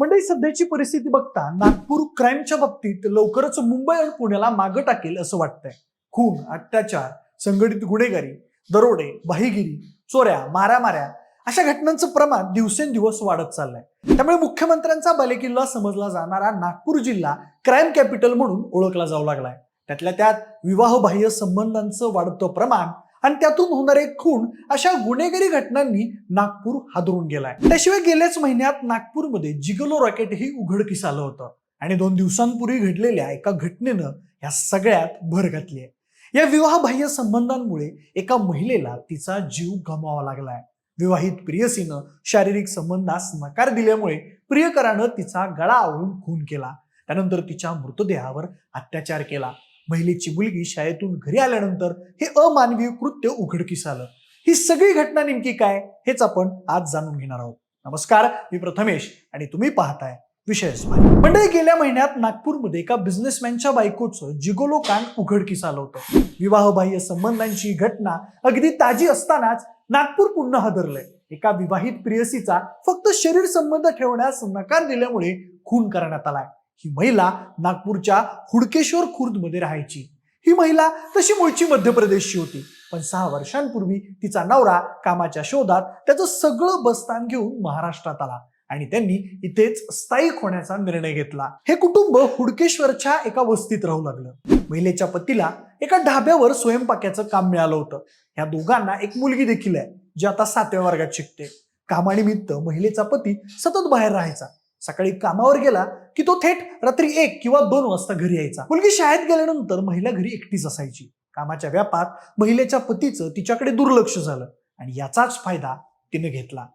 म्हणजे सध्याची परिस्थिती बघता नागपूर क्राईमच्या बाबतीत लवकरच मुंबई आणि पुण्याला मागं टाकेल असं वाटतंय. खून अत्याचार संघटित गुन्हेगारी दरोडे बाहीगिरी चोऱ्या मारामाऱ्या अशा घटनांचं प्रमाण दिवसेंदिवस वाढत चाललंय. त्यामुळे मुख्यमंत्र्यांचा बालेकिल्ला समजला जाणारा नागपूर जिल्हा क्राईम कॅपिटल म्हणून ओळखला जाऊ लागलाय. त्यातल्या त्यात विवाहबाह्य संबंधांचं वाढतं प्रमाण आणि त्यातून होणारे खून अशा गुन्हेगारी घटनांनी नागपूर हादरून गेलाय. त्याशिवाय गेल्याच महिन्यात नागपूरमध्ये जिगलो रॉकेट ही उघडकीस आलं होतं आणि दोन दिवसांपूर्वी घडलेल्या एका घटनेनं या सगळ्यात भर घातली आहे या विवाहबाह्य संबंधांमुळे एका महिलेला तिचा जीव गमावा लागलाय. विवाहित प्रियसीनं शारीरिक संबंधास नकार दिल्यामुळे प्रियकरानं तिचा गळा आवळून खून केला. त्यानंतर तिच्या मृतदेहावर अत्याचार केला. महिलेची मुलगी शाळेतून घरी आल्यानंतर हे अमानवीय कृत्य उघडकीस आलं. ही सगळी घटना नेमकी काय हेच आपण आज जाणून घेणार आहोत. नमस्कार मी प्रथमेश आणि तुम्ही पाहताय विषय मंडळी गेल्या महिन्यात नागपूरमध्ये एका बिझनेसमॅनच्या बायकोचं जिगोलो कांड उघडकीस आलं होतं. विवाहबाह्य संबंधांची घटना अगदी ताजी असतानाच नागपूर पुन्हा हादरलंय. एका विवाहित प्रियसीचा फक्त शरीर संबंध ठेवण्यास नकार दिल्यामुळे खून करण्यात आलाय. ही महिला नागपूरच्या हुडकेश्वर खुर्दमध्ये राहायची. ही महिला तशी मूळची मध्य प्रदेशची होती. पण सहा वर्षांपूर्वी तिचा नवरा कामाच्या शोधात त्याचं सगळं बस्तान घेऊन महाराष्ट्रात आला आणि त्यांनी इथेच स्थायिक होण्याचा निर्णय घेतला. हे कुटुंब हुडकेश्वरच्या एका वस्तीत राहू लागलं. महिलेच्या पतीला एका ढाब्यावर स्वयंपाक्याचं काम मिळालं होतं. या दोघांना एक मुलगी देखील आहे जी आता सातव्या वर्गात शिकते. कामानिमित्त महिलेचा पती सतत बाहेर राहायचा. सकाळी कामावर गेला की तो थेट रात्री एक किंवा दोन वाजता घरी यायचा. मुलगी शाळेत गेल्यानंतर महिला घरी एकटीच असायची. कामाच्या व्यापात महिलेच्या पतीचं तिच्याकडे दुर्लक्ष झालं आणि याचाच फायदा तिने घेतला.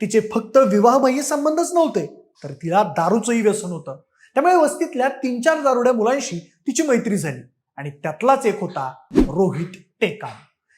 तिचे फक्त विवाहबाह्य संबंधच नव्हते तर तिला दारूचंही व्यसन होतं. त्यामुळे वस्तीतल्या तीन चार दारुड्या मुलांशी तिची मैत्री झाली आणि त्यातलाच एक होता रोहित टेकाम.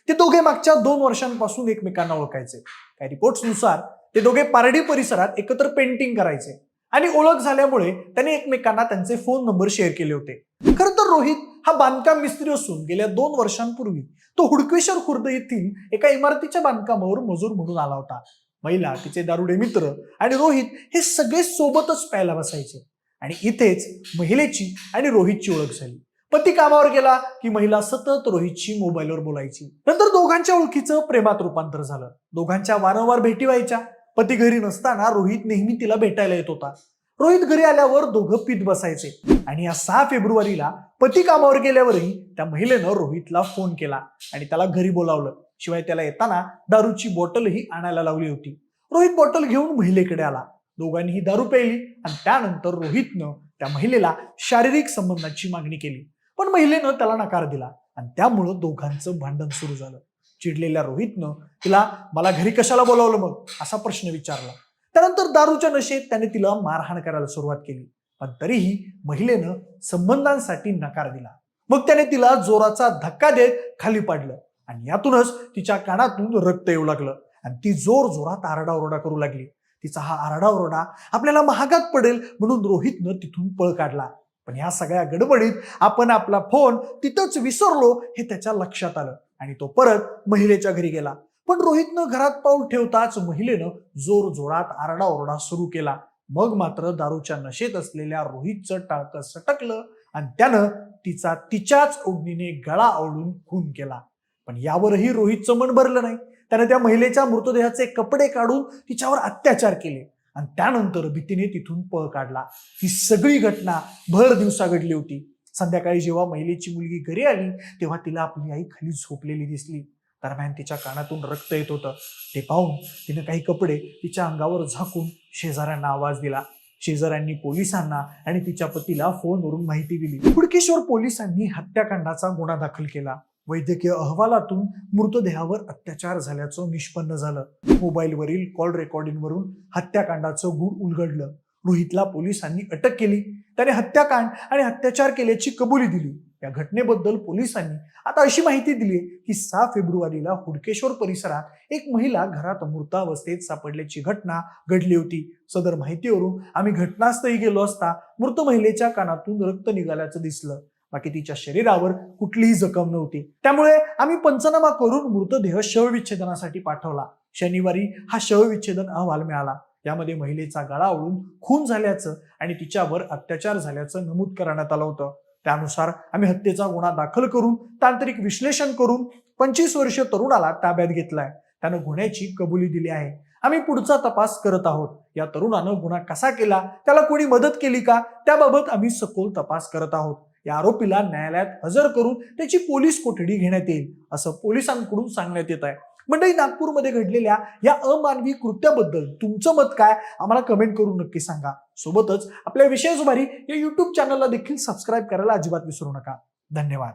ते दोघे मागच्या दोन वर्षांपासून एकमेकांना ओळखायचे. काही रिपोर्ट्सनुसार ते दोघे पारडी परिसरात एकत्र पेंटिंग करायचे. आणि ओळख झाल्यामुळे त्यांनी एकमेकांना त्यांचे फोन नंबर शेअर केले होते. खरं तर रोहित हा बांधकाम मिस्त्री असून गेल्या दोन वर्षांपूर्वी तो हुडकेश्वर खुर्द येथील एका इमारतीच्या बांधकामावर मजूर म्हणून आला होता. महिला तिचे दारुडे मित्र आणि रोहित हे सगळे सोबतच प्यायला बसायचे. आणि इथेच महिलेची आणि रोहितची ओळख झाली. पती कामावर गेला की महिला सतत रोहितची मोबाईलवर बोलायची. नंतर दोघांच्या ओळखीचं प्रेमात रूपांतर झालं. दोघांच्या वारंवार भेटी व्हायच्या. पती घरी नसताना रोहित नेहमी तिला भेटायला येत होता. रोहित घरी आल्यावर दोघं पीत बसायचे. आणि या सहा फेब्रुवारीला पती कामावर गेल्यावरही त्या महिलेनं रोहितला फोन केला आणि त्याला घरी बोलावलं. शिवाय त्याला येताना दारूची बॉटलही आणायला लावली होती. रोहित बॉटल घेऊन महिलेकडे आला. दोघांनीही दारू प्यायली आणि त्यानंतर रोहितनं त्या महिलेला शारीरिक संबंधाची मागणी केली. पण महिलेनं त्याला नकार दिला आणि त्यामुळं दोघांचं भांडण सुरू झालं. चिडलेल्या रोहितनं तिला मला घरी कशाला बोलावलं मग? असा प्रश्न विचारला. त्यानंतर दारूच्या नशेत त्याने तिला मारहाण करायला सुरुवात केली. पण तरीही महिलेनं संबंधांसाठी नकार दिला. मग त्याने तिला जोराचा धक्का देत खाली पाडलं आणि यातूनच तिच्या कानातून रक्त येऊ लागलं आणि ती जोर जोरात आरडाओरडा करू लागली. तिचा हा आरडाओरडा आपल्याला महागात पडेल म्हणून रोहितनं तिथून पळ काढला. पण ह्या सगळ्या गडबडीत आपण आपला फोन तिथंच विसरलो हे त्याच्या लक्षात आलं. आणि तो परत महिलेच्या घरी गेला. पण रोहितनं घरात पाऊल ठेवताच महिलेनं जोर जोरात आरडाओरडा सुरू केला. मग मात्र दारूच्या नशेत असलेल्या रोहितचं टाळकं सटकलं आणि त्यानं तिचा तिच्याच ओढणीने गळा आवळून खून केला. पण यावरही रोहितचं मन भरलं नाही. त्याने त्या महिलेच्या मृतदेहाचे कपडे काढून तिच्यावर अत्याचार केले आणि त्यानंतर भीतीने तिथून पळ काढला. ही सगळी घटना भर दिवसा घडली होती. संध्याकाळी जेव्हा महिलेची मुलगी घरी आली तेव्हा तिला आपली आई खाली झोपलेली दिसली. दरम्यान तिच्या कानातून रक्त येत होतं. ते पाहून तिने काही कपडे तिच्या अंगावर झाकून शेजाऱ्यांना आवाज दिला. शेजाऱ्यांनी पोलिसांना आणि तिच्या पतीला फोनवरून माहिती दिली. हुडकेश्वर पोलिसांनी हत्याकांडाचा गुन्हा दाखल केला. वैद्यकीय अहवालातून मृतदेहावर अत्याचार झाल्याचं निष्पन्न झालं. मोबाईलवरील कॉल रेकॉर्डिंगवरून हत्याकांडाचं गुढ उलगडलं. रोहितला पोलिसांनी अटक केली. त्याने हत्याकांड आणि अत्याचार केल्याची कबुली दिली. या घटनेबद्दल पोलिसांनी आता अशी माहिती दिली की सहा फेब्रुवारीला हुडकेश्वर परिसरात एक महिला घरात मृतावस्थेत सापडल्याची घटना घडली होती. सदर माहितीवरून आम्ही घटनास्थळी गेलो असता मृत महिलेच्या कानातून रक्त निघाल्याचं दिसलं. बाकी तिच्या शरीरावर कुठलीही जखम नव्हती. त्यामुळे आम्ही पंचनामा करून मृतदेह शवविच्छेदनासाठी पाठवला. शनिवारी हा शवविच्छेदन अहवाल मिळाला. त्यामध्ये महिलेचा गळा ओळून खून झाल्याचं आणि तिच्यावर अत्याचार झाल्याचं नमूद करण्यात आलं होतं. त्यानुसार आम्ही हत्येचा गुन्हा दाखल करून तांत्रिक विश्लेषण करून पंचवीस वर्षीय तरुणाला ताब्यात घेतलाय. त्यानं गुन्ह्याची कबुली दिली आहे. आम्ही पुढचा तपास करत आहोत. या तरुणानं गुन्हा कसा केला? त्याला कोणी मदत केली का? त्याबाबत आम्ही सखोल तपास करत आहोत. या आरोपीला न्यायालयात हजर करून त्याची पोलीस कोठडी घेण्यात येईल असं पोलिसांकडून सांगण्यात येत आहे. मंडळी नागपूरमध्ये घडलेल्या या अमानवी कृत्याबद्दल तुमचं मत काय? आम्हाला कमेंट करून नक्की सांगा. सोबतच आपल्या विषय जुबारी या युट्यूब चॅनलला देखील सबस्क्राईब करायला अजिबात विसरू नका. धन्यवाद.